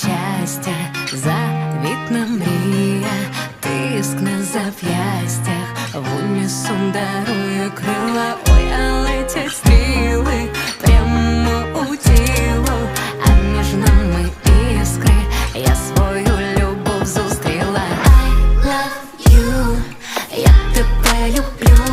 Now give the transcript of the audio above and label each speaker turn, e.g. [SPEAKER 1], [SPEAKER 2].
[SPEAKER 1] щастя, завітна мрія, тиск на зап'ястях, в унісон дарує крила, ой, а летять стріли прямо у тіло, а між нами іскри, я свою любов зустріла. I
[SPEAKER 2] love
[SPEAKER 1] you, я тебе люблю.